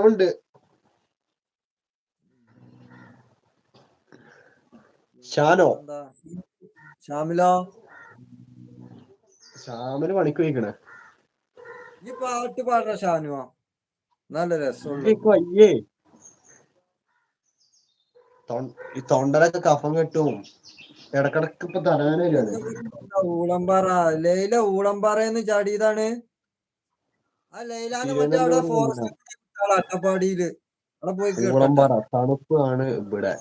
കുറവുണ്ട് ഷാനോ? ഷാമില? ഷാമിലോ പണിക്ക് പോയിക്കണേ. ഈ പാട്ട് പാടുന്ന ഷാനുവോ? നല്ല രസം ഈ തൊണ്ടലൊക്കെ കഫം കെട്ടും. ഇടക്കിടക്ക് ഇപ്പൊ തലവേന വരികയാണ്. ഊളംപാറ. ലൈല ഊളംപാറയെന്ന് ചാടിയതാണ്. ആ ലൈലാന്ന് മറ്റേ അവിടെ ഫോറസ്റ്റ് അട്ടപ്പാടിയിൽ. അവിടെ പോയി ഊളംപാറ തണുപ്പ് ആണ് ഇവിടെ.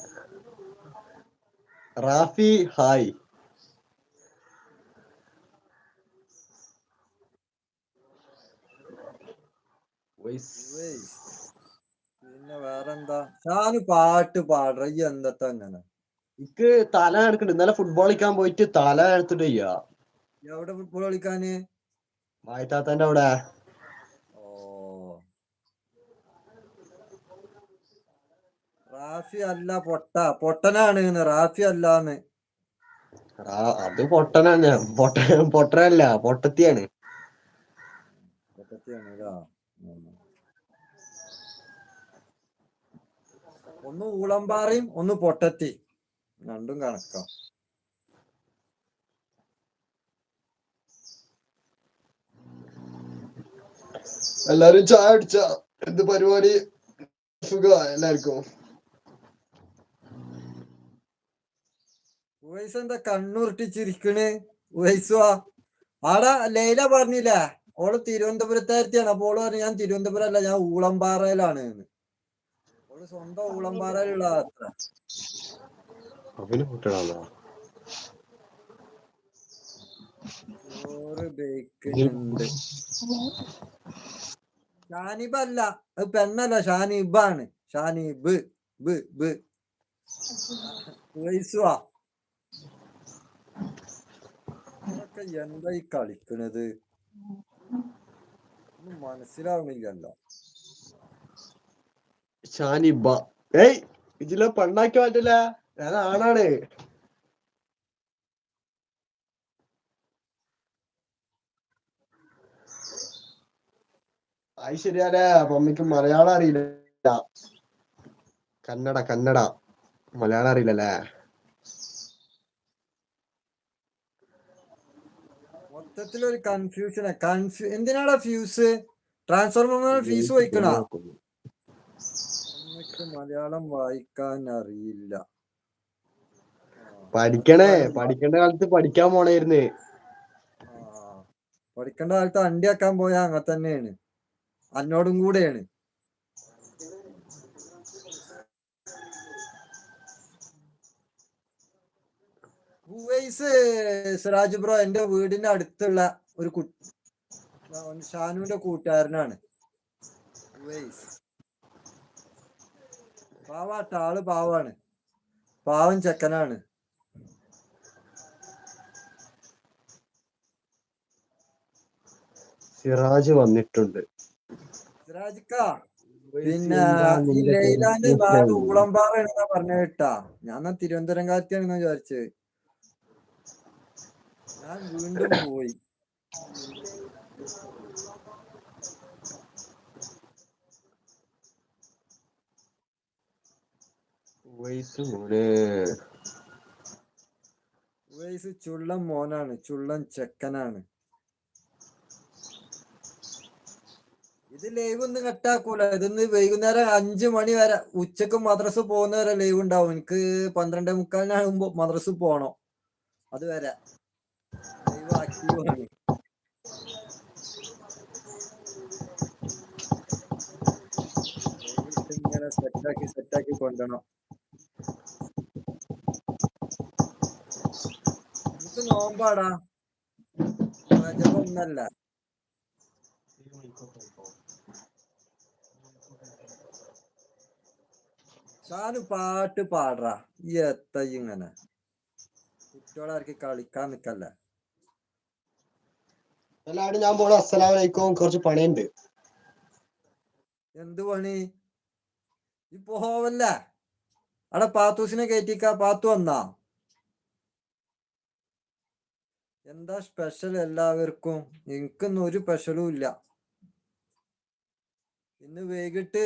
റാഫി ഹായ്. പിന്നെ വേറെന്താ? ഞാൻ പാട്ട് പാടുற ഈ ഇക്ക് അങ്ങനെ. എനിക്ക് തല എടുക്കണ്ട് ഇന്നലെ ഫുട്ബോൾ കളിക്കാൻ പോയിട്ട് തല എടുത്തിട്ട് ചെയ്യാ എവിടെ ഫുട്ബോൾ കളിക്കാന്? വായത്താത്തന്റെ അവിടെ. റാഫി അല്ല പൊട്ട. പൊട്ടനാണ് റാഫി അല്ലാന്ന്. അത് പൊട്ടനാണ് പൊട്ട പൊട്ടനല്ല. പൊട്ടത്തിയാണ്. ഒന്ന് ഊളമ്പാറയും ഒന്ന് പൊട്ടത്തി. രണ്ടും കണക്കാം. എല്ലാരും ചായ അടിച്ച എന്ത് പരിപാടി? സുഖ എല്ലാവർക്കും ഉവൈസ് എന്താ കണ്ണുരുട്ടിച്ചിരിക്കണ്? ഉവൈസുവാ ആടാ ലൈല പറഞ്ഞില്ലേ? ഓൾ തിരുവനന്തപുരത്തായിരുത്തിയാണ്. അപ്പൊ ഓൾ പറഞ്ഞു ഞാൻ തിരുവനന്തപുരം അല്ല ഞാൻ ഊളംപാറയിലാണ് ഓൾ സ്വന്തം ഊളംപാറയിലുള്ള അത്ര ഷാനിബ് അല്ല അത് പെണ്ണല്ല ഷാനിബാണ്. ഷാനിബ് ബ് ബ്. ഉവൈസുവാ ഇതൊക്കെ എന്താ ഈ കളിക്കണത്? ഒന്നും മനസ്സിലാവണില്ലല്ലോ ഷാനിബ ഏയ് ഇതിലെ പെണ്ണാക്കി മാറ്റില്ല? ഞാൻ ആണാണ്. അത് ശരിയാലേ മമ്മിക്ക് മലയാളം അറിയില്ല. കന്നഡ കന്നഡ. മലയാളം അറിയില്ലല്ലേ? മൊത്തത്തിലൊരു കൺഫ്യൂഷനാ കൺഫ്യൂ എന്തിനാടാ ഫ്യൂസ് ട്രാൻസ്ഫോർമർ ഫീസ് വഹിക്കണ നമുക്ക് മലയാളം വായിക്കാൻ അറിയില്ല. പഠിക്കണേ. പഠിക്കേണ്ട. കാലത്ത് പഠിക്കാൻ പോണേരുന്ന് ആ, പഠിക്കേണ്ട കാലത്ത് അണ്ടി ആക്കാൻ പോയാ അങ്ങനെ തന്നെയാണ് അന്നോടും കൂടെയാണ്. ഉവൈസ് സിറാജ് ബ്രോ എന്റെ വീടിന്റെ അടുത്തുള്ള ഒരു ഷാനുവിന്റെ കൂട്ടുകാരനാണ്. ഉവൈസ് പാവാട്ട ആൾ പാവാണ് പാവൻ ചെക്കനാണ്. സിറാജ് വന്നിട്ടുണ്ട്. സിറാജിക്കാ? പിന്നെ ലൈലാന്റെ ഊളംപാറയാണെന്നാ പറഞ്ഞ കേട്ടാ. ഞാൻ തിരുവനന്തപുരം കാറ്റിയാണെന്നാ വിചാരിച്ചത് ഞാൻ വീണ്ടും പോയി. വയസ്സ് മോനെ. ചുള്ളൻ മോനാണ്. ചുള്ളൻ ചെക്കനാണ്. ഇത് ലൈവ് ഒന്നും കട്ടാക്കൂല. ഇതൊന്ന് വൈകുന്നേരം അഞ്ചു മണി വരെ ഉച്ചയ്ക്ക് മദ്രസ് പോകുന്നവരെ ലൈവ് ഉണ്ടാവും. എനിക്ക് പന്ത്രണ്ടേ മുക്കാലിനാകുമ്പോ മദ്രസ് പോണോ. അത് ആണ് ലൈവ് ഇട്ട് ഇങ്ങനെ സെറ്റാക്കി സെറ്റാക്കി കൊണ്ടുവരണം എനിക്ക് നോമ്പാടാ റജബൊന്നല്ല ഷാനു പാട്ട് പാടാ ഈ എത്ത ഇങ്ങനെ. കുട്ടികളാർക്ക് കളിക്കാൻ നിക്കല്ല? എല്ലാവരും ഞാൻ പോണ. അസ്സലാമലൈക്കും കുറച്ച് പണിയുണ്ട്. എന്ത് പണി? ഈ പോവല്ല? അവിടെ പാത്തൂസിനെ കയറ്റിക്ക പാത്തു വന്നാ? എന്താ സ്പെഷ്യൽ എല്ലാവർക്കും? എനിക്കൊന്നും ഒരു സ്പെഷ്യലും ഇല്ല. ഇന്ന് വൈകിട്ട്